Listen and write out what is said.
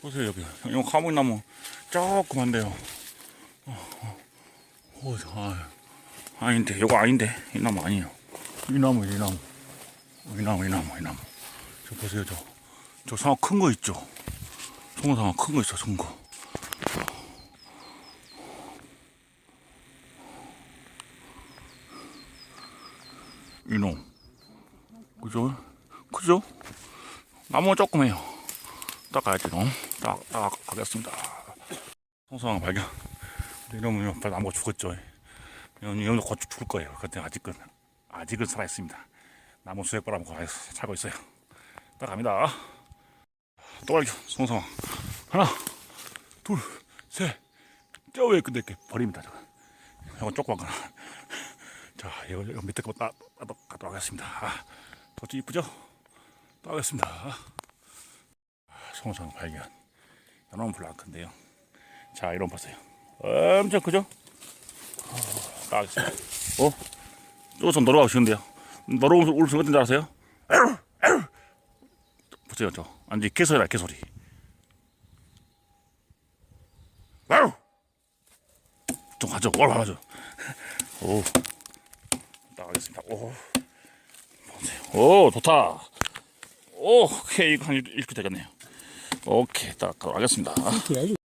보세요 여기 이 가물나무 조그만데요. 어, 어, 어, 아, 아닌데 이거 아닌데 이 나무 아니에요. 이 나무 이 나무 이 나무 이 나무 이 나무 저 보세요 저 저 상어 큰 거 있죠. 송어상어 큰 거 있어 큰 거. 이놈 그죠? 그죠? 나무 조그매요. 닦아야지 놈. 딱, 딱 하겠습니다. 송상어 발견. 이러면 나무가 죽었죠. 이놈도 곧 죽을 거예요. 근데 아직은 아직은 살아 있습니다. 나무 수액 빨아먹고 살고 있어요. 딱 갑니다. 또 발견. 송상어 하나, 둘, 셋. 저 위에 근데 이렇게 버립니다. 저거. 이거 조그만 거나. 자, 이거, 이거 밑에 거 따, 따, 가도록 하겠습니다. 아, 도치 이쁘죠? 따겠습니다. 송상 발견. 안 큰데요. 자, 이런 보세요. 엄청 크죠? 어, 따겠습니다. 어? 놀러 가시는데요. 놀러 올수 어떤 줄 아세요? 보세요, 저. 완전 개소리다, 개소리. 좀 가죠, 올라가죠. 오. 나가겠습니다. 오. 보세요. 오, 좋다. 오, 오케이. 이거 한 이렇게 되겠네요. 오케이. 딱. 그래야지.